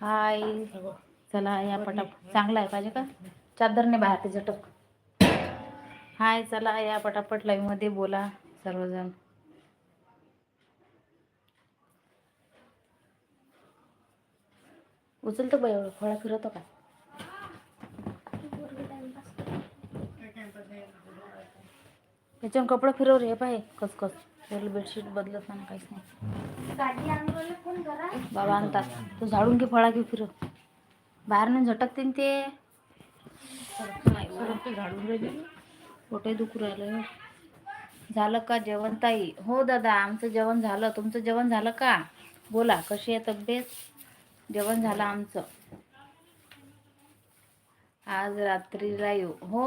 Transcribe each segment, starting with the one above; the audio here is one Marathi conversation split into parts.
हाय. चला या पटाप चांगला आहे पाहिजे का? चादरने बाहेर ते झटक. हाय चला या पटापट लाईव्हमध्ये बोला सर्वजण. उचलतो बाई एवढं फळा फिरवतो का? त्याच्यावर कपडा फिरव रे पाय कस त्याला बेडशीट बदलत नाही काहीच नाही. बाबा आणतात. तू झाडून घे फळा घे फिरव. बाहेर नाही झटकते न ते. झाडून रे पोटे दुखू राहिलं झालं का जेवण ताई? हो दादा आमचं जेवण झालं. तुमचं जेवण झालं का? बोला कशी आहे तब्येत? जेवण झालं आमचं. आज रात्रीला येऊ हो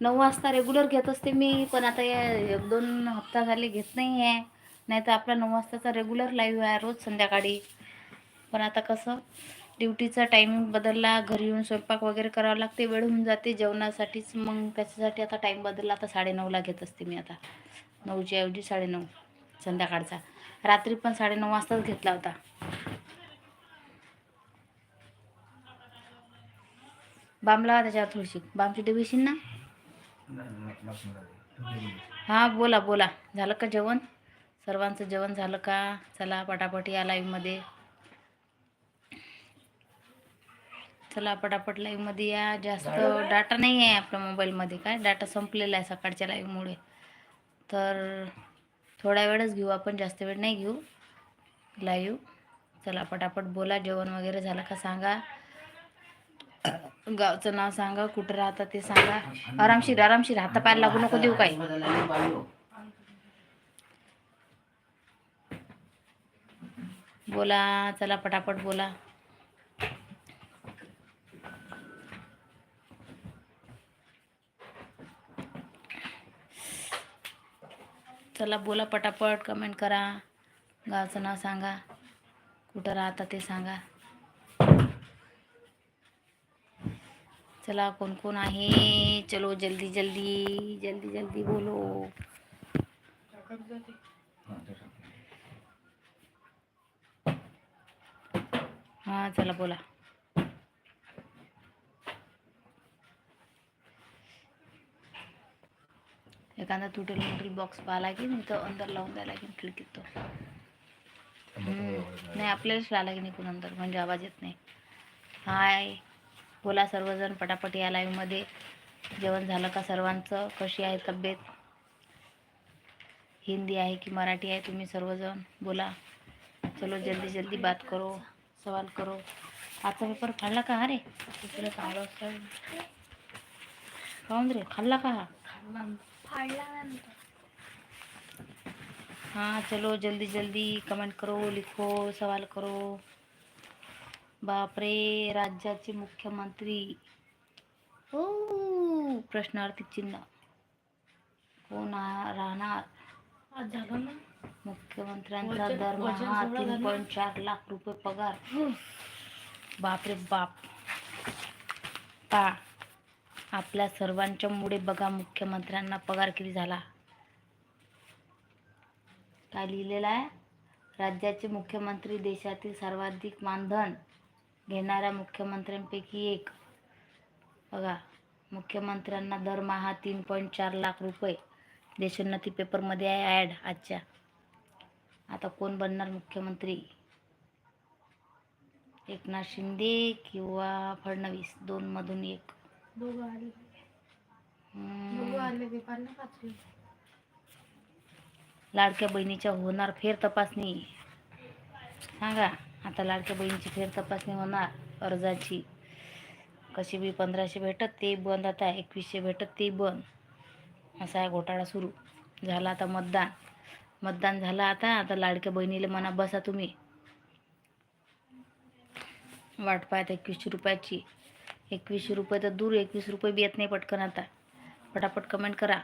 नऊ वाजता रेग्युलर घेत असते मी पण आता या एक दोन हप्ता झाले घेत नाही आहे नाही तर आपला नऊ वाजताचा रेग्युलर लाईव्ह आहे रोज संध्याकाळी. पण आता कसं ड्युटीचा टायमिंग बदलला घरी येऊन स्वयंपाक वगैरे करावं लागते वेळ होऊन जाते जेवणासाठीच. मग त्याच्यासाठी आता टाईम बदलला आता साडेनऊला घेत असते मी आता. नऊच्या ऐवजी साडेनऊ संध्याकाळचा. रात्री पण साडेनऊ वाजताच घेतला होता. बाम लावा त्याच्यावर थोडीशी. बामची डबीशील ना? हां बोला बोला. झालं का जेवण? सर्वांचं जेवण झालं का? चला पटापट या लाईव्हमध्ये चला पटापट लाईव्हमध्ये या. जास्त डाटा नाही आहे आपल्या मोबाईलमध्ये काय? डाटा संपलेला आहे सकाळच्या लाईव्हमुळे तर थोड्या वेळच घेऊ आपण जास्त वेळ नाही घेऊ. लाईव्ह चला पटापट बोला. जेवण वगैरे झालं का सांगा. गावचं नाव सांगा कुठं राहता ते सांगा. आरामशीर आरामशीर. हाता पाय लागू नको देऊ काय बोला चला पटापट बोला. चला बोला पटापट. कमेंट करा. गावचं नाव सांगा. कुठं राहता ते सांगा. चला कौन कौन आहे? चलो जल्दी जल्दी जल्दी जल्दी बोलो. हां चला बोला. एखादा तुटेल मुटेल बॉक्स पाहा की नाही तर अंदर लावून द्यायला लागेल खिडकीत तो हम्म. नाही आपल्यालाच लागेल इकडून अंदर म्हणजे आवाज येत नाही. हाय. बोला सर्वजण पटापट या लाईव्हमध्ये जेवण झालं का सर्वांचं? कशी आहे तब्येत? हिंदी आहे की मराठी आहे तुम्ही सर्वजण? बोला. चलो जल्दी जल्दी बात करो सवाल करो. आजचा पेपर खाल्ला का हा रे? तिकडे खाल्ला काऊन रे खाल्ला का हा? हाँ चलो जल्दी जल्दी कमेंट करो लिखो सवाल करो. बापरे राज्याचे मुख्यमंत्री. हो प्रश्नार्थी चिन्ह. कोण राहणार? मुख्यमंत्र्यांचा दरमहा तीन. पॉईंट चार लाख रुपये पगार. बापरे बाप. पा आपल्या सर्वांच्या मुळे बघा मुख्यमंत्र्यांना पगार किती झाला? काय लिहिलेलं आहे? राज्याचे मुख्यमंत्री देशातील सर्वाधिक मानधन. घेणाऱ्या मुख्यमंत्र्यांपैकी एक. बघा मुख्यमंत्र्यांना दरमहा तीन पॉईंट चार लाख रुपये देशोन्नती पेपरमध्ये आहे ॲड आजच्या. आता कोण बनणार मुख्यमंत्री? एकनाथ शिंदे किंवा फडणवीस दोन मधून एक लाडक्या बहिणीच्या होणार फेर तपासणी. सांगा. आता लाडक्या बहिणीची फेर तपासणी होणार अर्जाची. कशी बी पंधराशे भेटत ते बंद. आता एकवीसशे भेटत ते बंद. असा आहे घोटाळा सुरू झाला आता मतदान. मतदान झालं आता आता लाडक्या बहिणीला म्हणा बसा तुम्ही. वाट पाहत एकवीसशे रुपयाची. एकवीसशे रुपये तर दूर एकवीस रुपये बी येत नाही पटकन आता. पटापट कमेंट करा.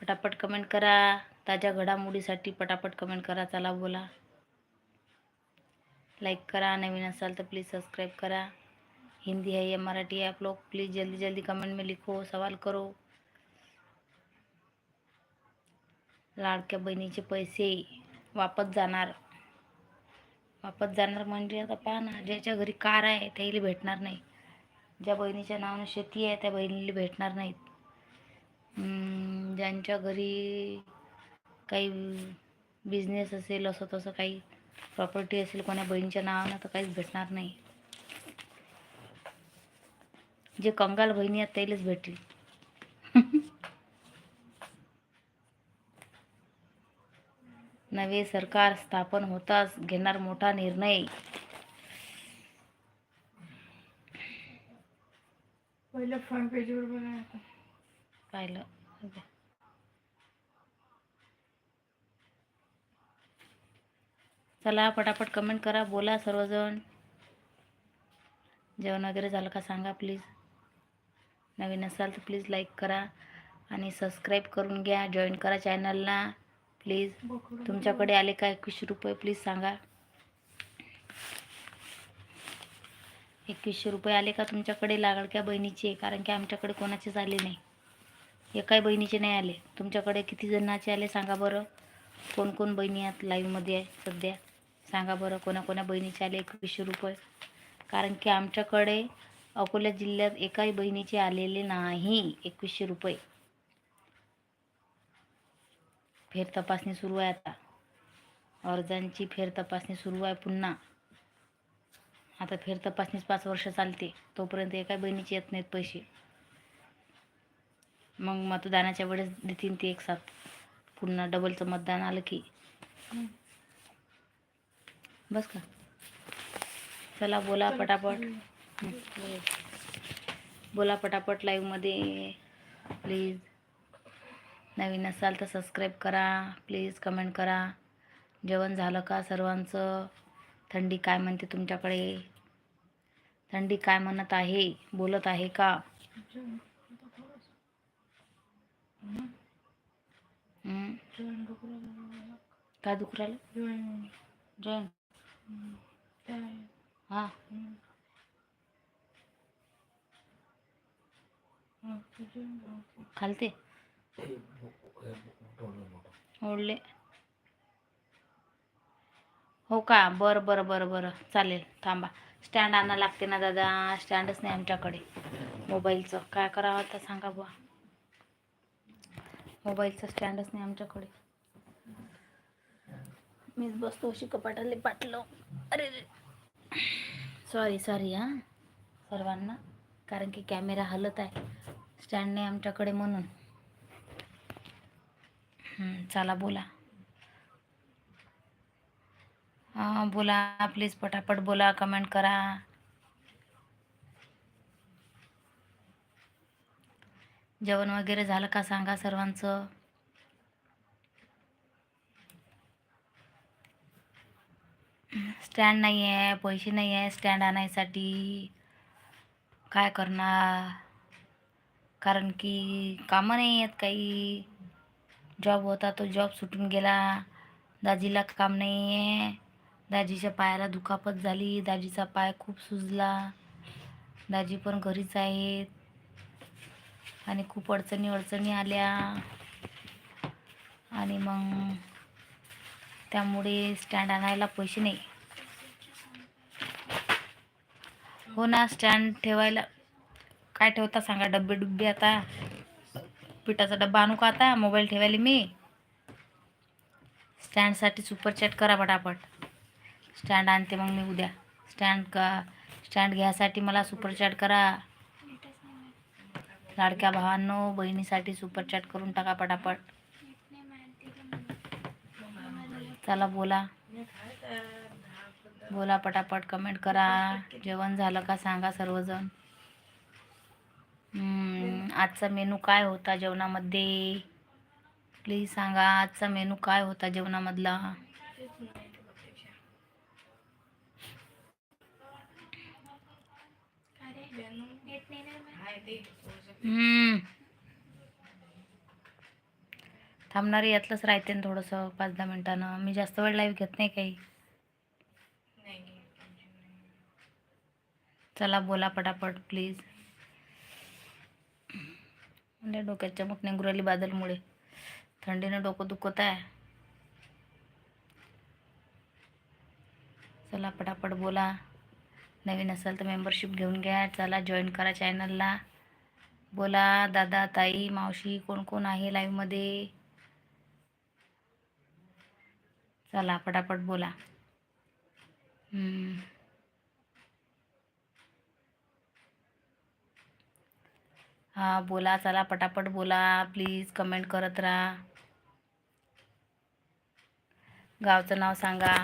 पटापट कमेंट करा. ताज्या घडामोडीसाठी पटापट कमेंट करा. चला बोला. लाईक करा नवीन असाल तर प्लीज़ सब्सक्राइब करा. हिंदी है या मराठी है आप लोग प्लीज़ जल्दी जल्दी कमेंट में लिखो सवाल करो. लाडक्या बहिणीचे पैसे वापस जाणार. वापस जाणार म्हणजे आता पहा ना ज्याच्या घरी कार आहे त्याला भेटणार नाही. ज्या बहिणीच्या नावानं शेती आहे त्या बहिणीला भेटणार नाहीत. ज्यांच्या घरी काही बिझनेस असेल असं तसं काही प्रॉपर्टी असेल कोणा बहिणीच्या नावानं तर काहीच भेटणार नाही. जे कंगाल बहिणी आहेत त्यालाच भेटली नवे सरकार स्थापन होताच घेणार मोठा निर्णय. पहिलं फ्रंट पेजवर पाहिलं. चला पटापट कमेंट करा बोला सर्वजण. जेवण वगैरे झालं का सांगा प्लीज नवीन असाल तर प्लीज लाईक करा आणि सबस्क्राईब करून घ्या जॉईन करा चॅनलला प्लीज तुमच्याकडे आले का एकवीसशे रुपये प्लीज सांगा. एकवीसशे रुपये आले का तुमच्याकडे? लाडक्या बहिणीचे? कारण की आमच्याकडे कोणाचेच आले नाही. एकाही बहिणीचे नाही आले. तुमच्याकडे किती जणांचे आले सांगा बरं. कोण कोण बहिणी आहेत लाईव्हमध्ये आहे सध्या? सांगा बरं कोणाकोणा बहिणीचे आले एकवीसशे रुपये कारण की आमच्याकडे अकोला जिल्ह्यात एकाही बहिणीचे आलेले नाही एकवीसशे रुपये. फेर तपासणी सुरू आहे आता. अर्जांची फेर तपासणी सुरू आहे पुन्हा. आता फेर तपासणीच पाच वर्ष चालते. तोपर्यंत एका बहिणीचे येत नाहीत पैसे. मग मतदानाच्या वेळेस देतील ते एक साथ पुन्हा डबलचं मतदान आलं की. बस का. चला बोला पटापट. बोला पटापट लाईव्हमध्ये प्लीज नवीन असाल तर सबस्क्राईब करा. प्लीज कमेंट करा. जेवण झालं का सर्वांचं? थंडी काय म्हणते तुमच्याकडे? थंडी काय म्हणत आहे? बोलत आहे का? काय दुखू राहिलं? जॉईन. हां. खालते. ओढले. हो का? बरं बरं बरं बरं. चालेल थांबा. स्टँड आणा लागते ना दादा. स्टँडच नाही आमच्याकडे. मोबाईलचं काय करावं आता सांगा बुवा. मोबाईलचं स्टँडच नाही आमच्याकडे. मीच बसतो अशी कपाटाले पाटलं. अरे रे. सॉरी सॉरी हां. सर्वांना. कारण की कॅमेरा हलत आहे. स्टँड नाही आमच्याकडे म्हणून. चला बोला. हां बोला प्लीज पटापट बोला कमेंट करा. जेवण वगैरे झालं का सांगा सर्वांचं? स्टँड नाही आहे पैसे नाही आहे स्टँड आणायसाठी. काय करणार? कारण की कामं नाही आहेत काही. जॉब होता तो जॉब सुटून गेला. दाजीला काम नाही आहे. दाजीच्या पायाला दुखापत झाली. दाजीचा पाय खूप सुजला. दाजी पण घरीच आहेत. आणि खूप अडचणी अडचणी आल्या. आणि मग त्यामुळे स्टँड आणायला पैसे नाही. हो ना स्टँड ठेवायला काय ठेवता सांगा? डब्बे डुब्बे आता. पिठाचा डब्बा आणू का आता? मोबाईल ठेवायला मी. स्टँडसाठी सुपरचॅट करा पटापट. स्टँड आणते मग मी उद्या. स्टँड का स्टँड घ्यायसाठी मला सुपरचॅट करा. लाडक्या भावांनो बहिणीसाठी सुपरचॅट करून टाका पटापट. चला बोला. बोला पटापट कमेंट करा. जेवण झालं का सांगा सर्वजण. आजचा मेनू काय होता जेवणामध्ये? प्लीज सांगा आजचा मेनू काय होता जेवणामधला? हम्म. थांबणारे यातलंच राहते ना थोडंसं पाच दहा मिनिटानं. मी जास्त वेळ लाईव्ह घेत नाही काही. चला बोला पटापट प्लीज म्हणजे डोक्यात चमक निघू राहिली बादलमुळे. थंडीनं डोकं दुखत आहे. चला पटापट बोला. नवीन असाल तर मेंबरशिप घेऊन घ्या. चला जॉईन करा चॅनलला बोला दादा ताई मावशी कोण कोण आहे लाईव्हमध्ये चला पटापट बोला. हा बोला चला पटापट बोला. प्लीज कमेंट करत राहा. गावचं नाव सांगा.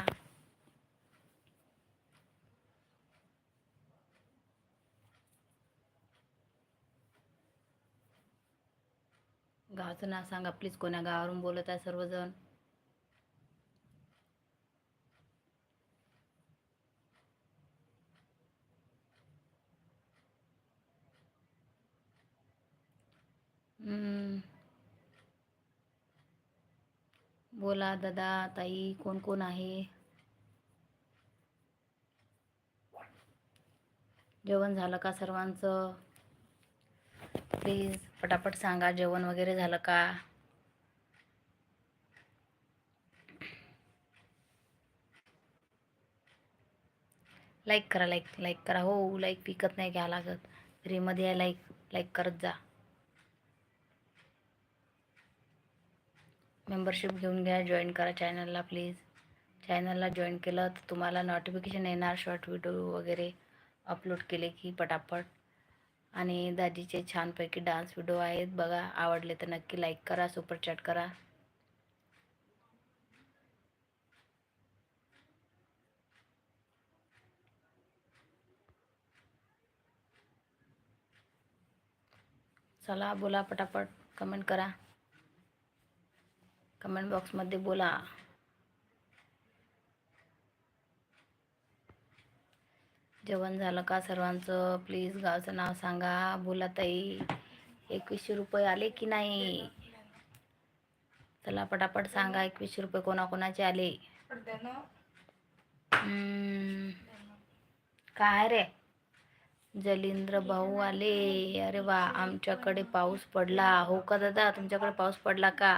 गावचं नाव सांगा प्लीज कोण्या गावावरून बोलत आहे सर्वजण हम्म. बोला दादा ताई कोण कोण आहे? जेवण झालं का सर्वांचं? प्लीज पटापट सांगा जेवण वगैरे झालं का? लाईक करा लाईक लाईक करा. हो लाईक विकत नाही घ्या लागत. फ्रीमध्ये लाईक लाईक करत जा. मेंबरशिप घेऊन घ्या जॉईन करा चॅनलला प्लीज चॅनलला जॉईन केलं तर तुम्हाला नोटिफिकेशन येणार शॉर्ट व्हिडिओ वगैरे अपलोड केले की पटापट. आणि दाजीचे छानपैकी डान्स व्हिडिओ आहेत. बघा आवडले तर नक्की लाईक करा सुपर चॅट करा. चला बोला पटापट कमेंट करा. कमेंट बॉक्समध्ये बोला. जेवण झालं का सर्वांचं? प्लीज गावचं नाव सांगा. बोला ताई. एकवीसशे रुपये आले की नाही? चला पटापट सांगा एकवीसशे रुपये कोणाकोणाचे आले. हम्म, काय रे? जलिंद्र भाऊ आले. अरे वा आमच्याकडे पाऊस पडला. हो का दादा? तुमच्याकडे पाऊस पडला का?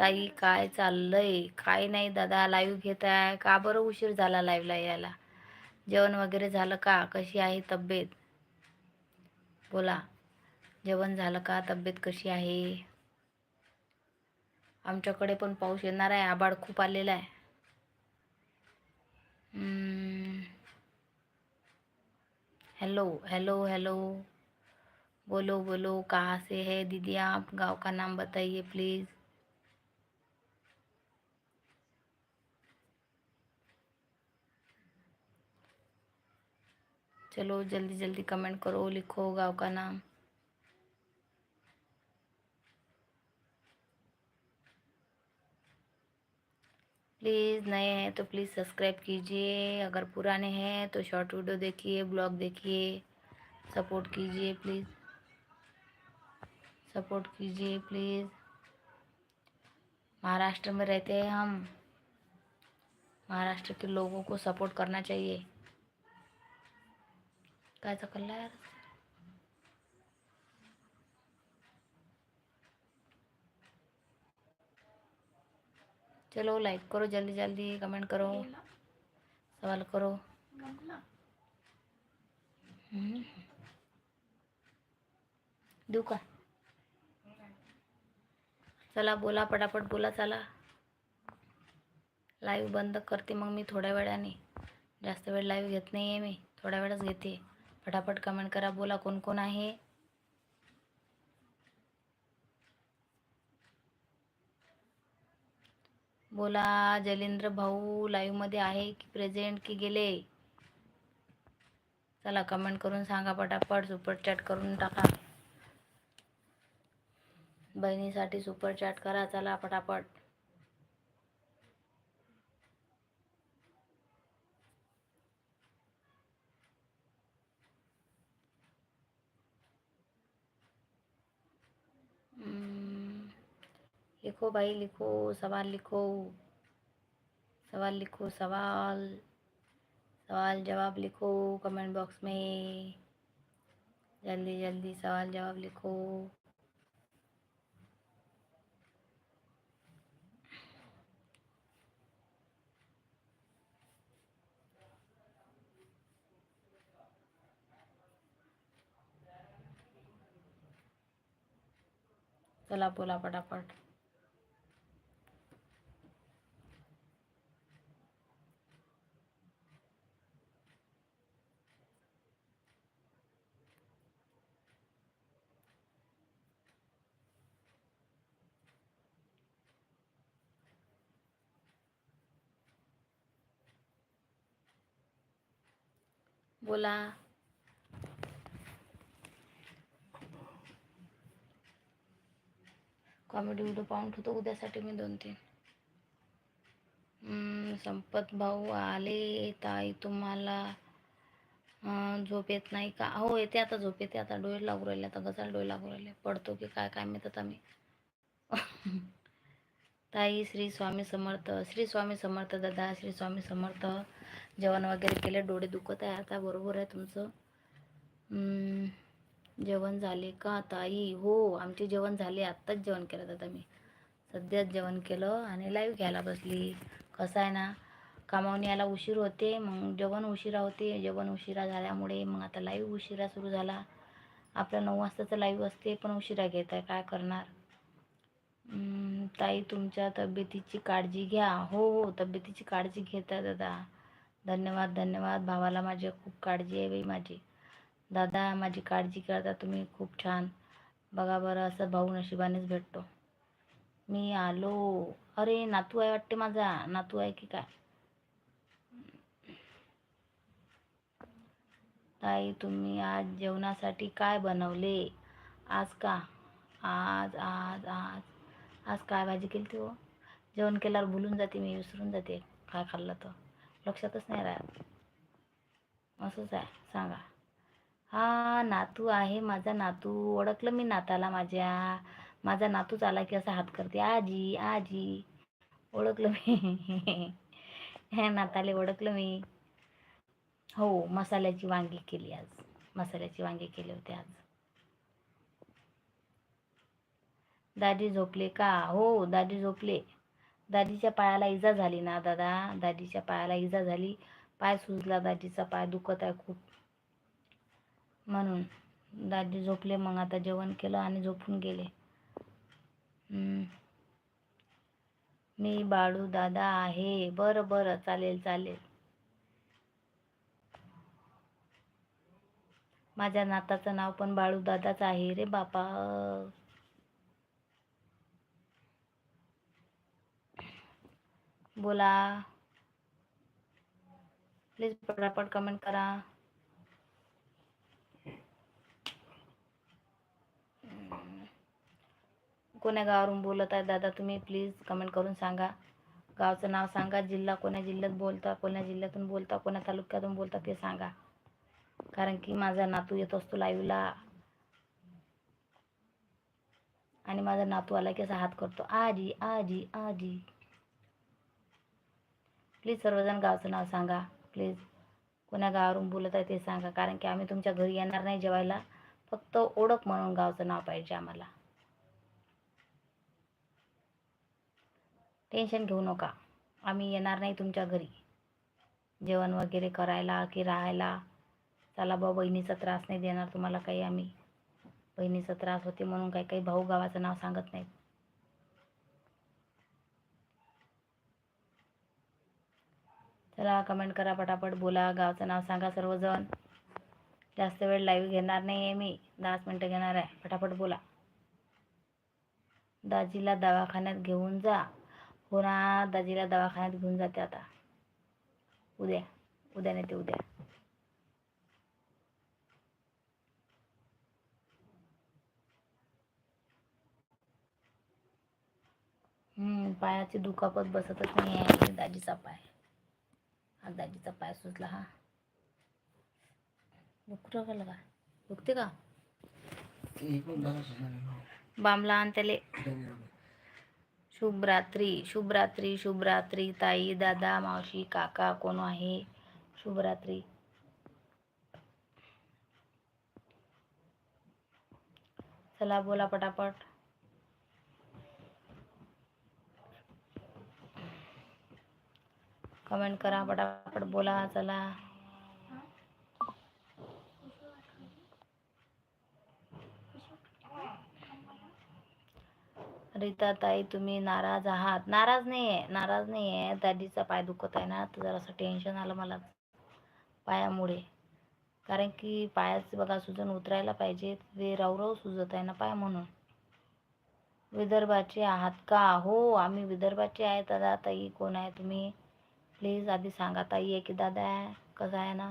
ताई काय चाललंय? काय नाही दादा लाईव्ह घेत आहे. का बरं उशीर झाला लाईव्हला यायला? जेवण वगैरे झालं का? कशी आहे तब्येत? बोला. जेवण झालं का? तब्येत कशी आहे? आमच्याकडे पण पाऊस येणार आहे. आबाड खूप आलेला आहे. हॅलो हेलो हेलो हेलो बोलो बोलो. कहाँ से है? दीदी आप? गांव का नाम बताइए प्लीज़ चलो जल्दी जल्दी कमेंट करो, लिखो गाँव का नाम। प्लीज़ नए हैं तो प्लीज़ सब्सक्राइब कीजिए। अगर पुराने हैं तो शॉर्ट वीडियो देखिए, ब्लॉग देखिए, सपोर्ट कीजिए प्लीज़। सपोर्ट कीजिए प्लीज़। महाराष्ट्र में रहते हैं हम। महाराष्ट्र के लोगों को सपोर्ट करना चाहिए। काय कल्ला यार चलो लाइक करो जल्दी जल्दी कमेंट करो। सवाल करो. देऊ का चला बोला पटापट बोला चला। लाईव्ह बंद करते मग मी थोड्या वेळाने. जास्त वेळ लाईव्ह घेत नाही आहे मी. थोड्या वेळच घेते. पटापट कमेंट करा बोला कोण कोण आहे. बोला जलेंद्र भाऊ लाईव्हमध्ये आहे की प्रेझेंट की गेले? चला कमेंट करून सांगा पटापट सुपर चॅट करून टाका. बहिणीसाठी सुपर चॅट करा चला पटापट. लिखो भाई, लिखो, सवाल लिखो। सवाल लिखो, सवाल। सवाल जवाब लिखो कमेंट बॉक्स में। जल्दी जल्दी सवाल जवाब लिखो। चला बोला फटाफट। बोला. कॉमेडी व्हिडिओ पाहून ठेवतो. उद्यासाठी मी दोन तीन. संपत भाऊ आले. ताई तुम्हाला झोप येत नाही का? हो येते आता झोप येते आता. डोळे लागू राहिले. आता गजाल डोळे लागू राहिले. पडतो की काय काय मिळतात आम्ही ताई श्री स्वामी समर्थ श्री स्वामी समर्थ दादा श्री स्वामी समर्थ. जेवण वगैरे केले डोळे दुखत आहे आता बरोबर आहे तुमचं? जेवण झाले का ताई? हो आमचे जेवण झाले आत्ताच जेवण केलं दादा मी. सध्याच जेवण केलं आणि लाईव्ह घ्यायला बसली. कसं आहे ना कामावून यायला उशीर होते मग जेवण उशिरा होते. जेवण उशिरा झाल्यामुळे मग आता लाईव्ह उशिरा सुरू झाला. आपल्या नऊ वाजताचं लाईव्ह असते पण उशिरा घेत आहे काय करणार? ताई तुमच्या तब्येतीची काळजी घ्या. हो हो तब्येतीची काळजी घेत आहे दादा. धन्यवाद धन्यवाद. भावाला माझी खूप काळजी आहे बाई माझी. दादा माझी काळजी करता तुम्ही खूप छान. बघा बरं असं भाऊ नशिबानेच भेटतो. मी आलो. अरे नातू आहे वाटते माझा. नातू आहे की काय? ताई तुम्ही आज जेवणासाठी काय बनवले? आज का? आज आज आज. आज काय भाजी केली ती हो? जेवण केल्यावर भुलून जाते मी विसरून जाते. काय खाल्लं तर? लक्षातच नाही राहत. असंच आहे. सांगा. हा नातू आहे माझा नातू. ओळखलं मी नाताला माझ्या. माझा नातूच आला की असा हात करते. आजी आजी. ओळखलं मी. हे नाताले ओळखलं मी. हो मसाल्याची वांगी केली आज. मसाल्याची वांगी केली होती आज. दादी झोपले का? हो दादी झोपले. दादीच्या पायाला इजा झाली ना दादा? दादीच्या पायाला इजा झाली. पाय सुजला दादीचा पाय दुखत आहे खूप. म्हणून दादी झोपले मग आता जेवण केलं आणि झोपून गेले. मी बाळू दादा आहे. बरं बरं. चालेल चालेल. माझ्या नाताचं नाव पण बाळू दादाच आहे रे बापा. बोला. प्लीज पटापट कमेंट करा. कोण्या गावावरून बोलत आहे दादा तुम्ही प्लीज कमेंट करून सांगा. गावचं नाव सांगा जिल्हा कोण्या जिल्ह्यात बोलता कोण्या जिल्ह्यातून बोलता कोण्या तालुक्यातून बोलता ते सांगा. कारण की माझा नातू येत असतो लाईव्हला आणि माझा नातू आला की असा हात करतो आजी आजी आजी. प्लीज सर्वजण गावचं नाव सांगा. प्लीज कोण्या गावावरून बोलत आहे ते सांगा. कारण की आम्ही तुमच्या घरी येणार नाही जेवायला. फक्त ओळख म्हणून गावचं नाव पाहिजे आम्हाला. टेन्शन घेऊ नका. आम्ही येणार नाही तुमच्या घरी. जेवण वगैरे करायला की राहायला. चला बा बहिणीचा त्रास नाही देणार तुम्हाला काही आम्ही. बहिणीचा त्रास होते म्हणून काही काही भाऊ गावाचं नाव सांगत नाहीत. चला कमेंट करा पटापट बोला गावचं नाव सांगा सर्वजण. जास्त वेळ लाईव्ह घेणार नाही आहे मी. दहाच मिनटं घेणार आहे. पटापट बोला. दाजीला दवाखान्यात घेऊन जा. हो ना दाजीला दवाखान्यात घेऊन जाते आता. उद्या. उद्या नेते उद्या. हम्म, पायाची दुखापत बसतच नाही आहे दाजीचा पाय. आज दाजीचा पाय सुचला हा. दुखू का का? दुखते का? बामला आण त्याले. शुभरात्री शुभरात्री शुभरात्री ताई दादा मावशी काका कोण आहे? शुभरात्री. चला बोला पटापट. कमेंट करा पटापट बोला चला. रीता ताई तुम्ही नाराज आहात. नाराज नाही आहे नाराज नाही आहे दादीचा पाय दुखत आहे ना तर जरासं टेन्शन आलं मला पायामुळे. कारण की पायाचं बघा सुजन उतरायला पाहिजे. ते रवरव सुजत आहे ना पाय म्हणून. विदर्भाचे आहात का? हो आम्ही विदर्भाचे आहे दादा ताई. कोण आहे तुम्ही? प्लीज आधी सांगा ताई आहे की दादा आहे कसं आहे ना?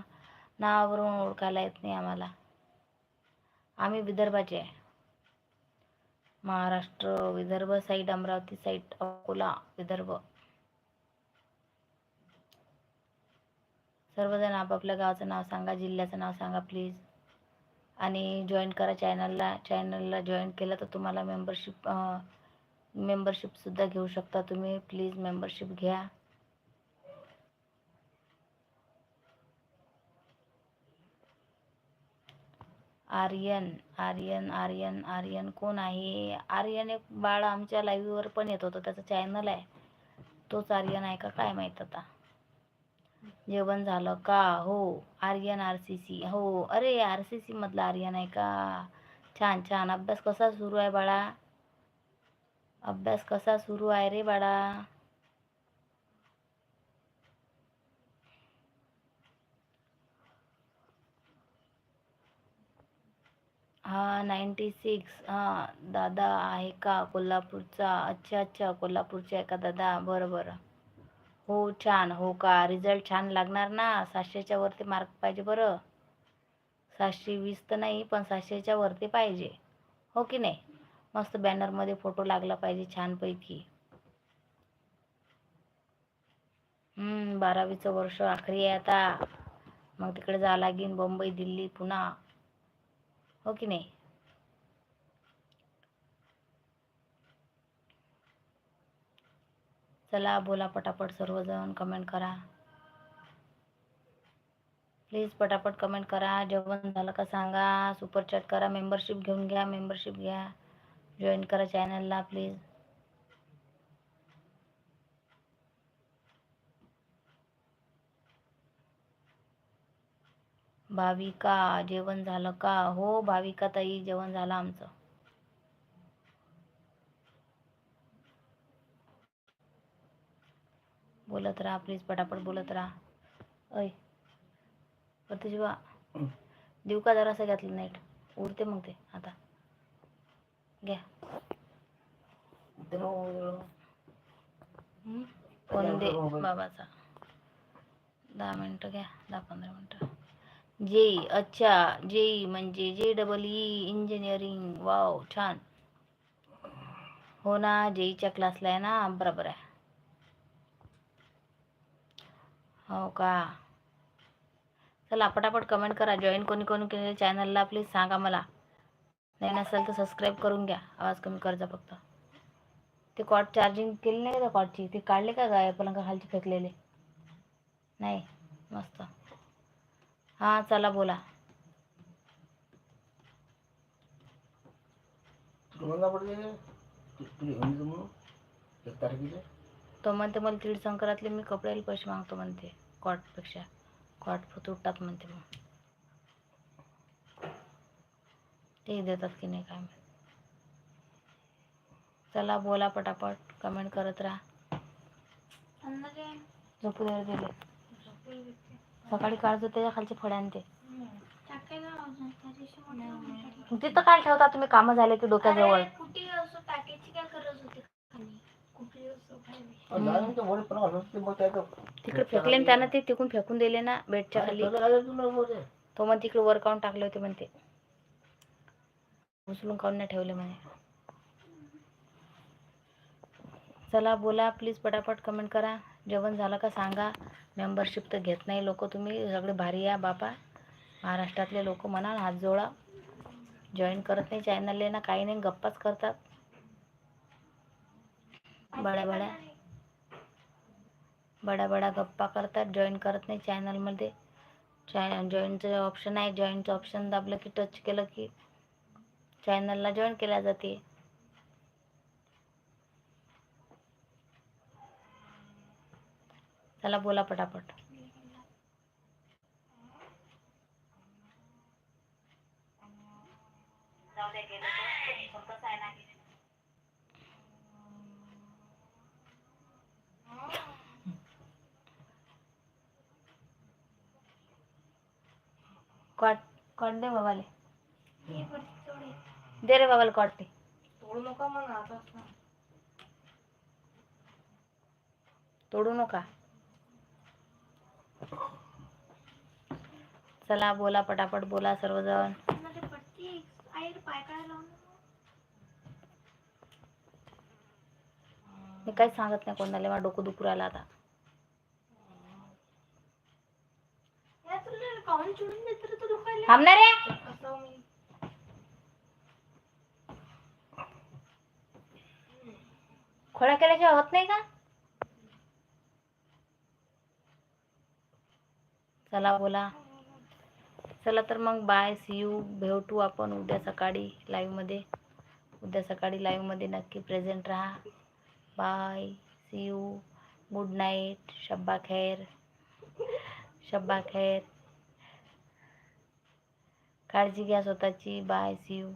नावावरून ओळखायला येत नाही आम्हाला. आम्ही विदर्भाचे आहे. Maharashtra Vidarbha side Amravati side Akola Vidarbha. सर्वजण आपापल्या गावाचं नाव सांगा जिल्ह्याचं नाव सांगा प्लीज. आणि जॉईन करा चॅनलला चॅनलला जॉईन केलं तर तुम्हाला मेंबरशिप मेंबरशिपसुद्धा घेऊ शकता तुम्ही. प्लीज मेंबरशिप घ्या. आर्यन आर्यन आर्यन आर्यन कोण आहे? आर्यन एक बाळ आमच्या लाईव्हवर पण येत होतं त्याचं चॅनल आहे. तोच आर्यन आहे का? काय माहीत आता. जेवण झालं का? हो आर्यन आर सी सी हो अरे आर सी सी मधला आर्यन आहे का? छान छान. अभ्यास कसा सुरू आहे बाळा? अभ्यास कसा सुरू आहे रे बाळा? हा नाईन्टी सिक्स हां दादा आहे का कोल्हापूरचा? अच्छा अच्छा कोल्हापूरचे आहे का दादा? बरं बरं. हो छान. हो का? रिझल्ट छान लागणार ना? सातशेच्या वरती मार्क पाहिजे बरं. सातशे वीस तर नाही पण सातशेच्या वरती पाहिजे. हो की नाही? मस्त बॅनरमध्ये फोटो लागला पाहिजे छानपैकी. बारावीचं वर्ष आखरी आहे आता. मग तिकडे जावं लागेल बंबई दिल्ली पुन्हा हो की नाही. चला बोला पटापट सर्वजण कमेंट करा. प्लीज पटापट कमेंट करा. जेवण झालं का सांगा. सुपर चॅट करा. मेंबरशिप घेऊन घ्या. मेंबरशिप घ्या. जॉईन करा चॅनलला प्लीज भाविका जेवण झालं का? हो भाविका ताई जेवण झालं आमचं. बोलत राहा प्लीज पटापट बोलत राहा. ऐ जेव्हा देऊ का जरासं घातलं नाईट उडते मग ते आता. घ्या. हं? फोन दे बाबाचा. दहा मिनटं घ्या दहा पंधरा मिनटं. जेई अच्छा जेई म्हणजे जे डबल ई इंजिनिअरिंग वाव छान. हो ना जेईच्या क्लासला आहे ना बरोबर आहे. हो का? चला पटापट कमेंट करा. जॉईन कोणी कोणी केलेल्या चॅनलला प्लीज सांगा मला. नाही नसेल तर सबस्क्राईब करून घ्या. आवाज कमी करजा फक्त. ते कॉट चार्जिंग केली नाही का त्या कॉटची ते काढले का काय पलंगा खालची फेकलेले. नाही. मस्त. हां चला बोला. तो म्हणते मला तीळ संक्रांतले मी कपड्याला पैसे मागतो म्हणते. कॉटपेक्षा. कॉट तुटतात म्हणते मग. ते देतात की नाही काय. चला बोला पटापट. कमेंट करत राहा. झोपू दिले सकाळी काढतो त्याच्या खालचे फळे आणते तिथं काय ठेवता तुम्ही? कामं झाले की डोक्याजवळ? तिकडे फेकले ना त्यानं ते तिकडून फेकून दिले ना बेडच्या खाली. तो मग तिकडे वर काढून टाकले होते म्हणते. उचलून काढून नाही ठेवले म्हणे. चला बोला प्लीज पटापट कमेंट करा. जेवण झालं का सांगा. मेंबरशिप तर घेत नाही लोक तुम्ही. सगळे भारी या बापा. महाराष्ट्रातले लोक म्हणा हात जोडा. जॉईन करत नाही चॅनलले ना काही नाही गप्पाच करतात. बड्या बड्या. बड्या बड्या गप्पा करतात. जॉईन करत नाही चॅनलमध्ये चॅ जॉईनचं ऑप्शन आहे. जॉईनचं ऑप्शन दाबलं की टच केलं की. चॅनलला जॉईन केल्या जाते. चला बोला पटापट. कॉट दे बाबाले. दे रे बाबाले कॉट ते. तोडू नका मग आता. तोडू नका. चला बोला पटापट बोला सर्वजण. मी काहीच सांगत नाही कोणाला मला डोकं दुखू राहिलं आता. थांबणार रे कसं मी खोड्या केल्याशिवाय होत नाही का चला बोला. चला तर मग बाय सी यू भेटू आपण उद्या सकाळी लाईव्हमध्ये उद्या सकाळी लाईव्हमध्ये नक्की प्रेझेंट राहा. Bye see you good night शब्बा खैर. शब्बा खैर. काळजी घ्या स्वतःची. Bye see you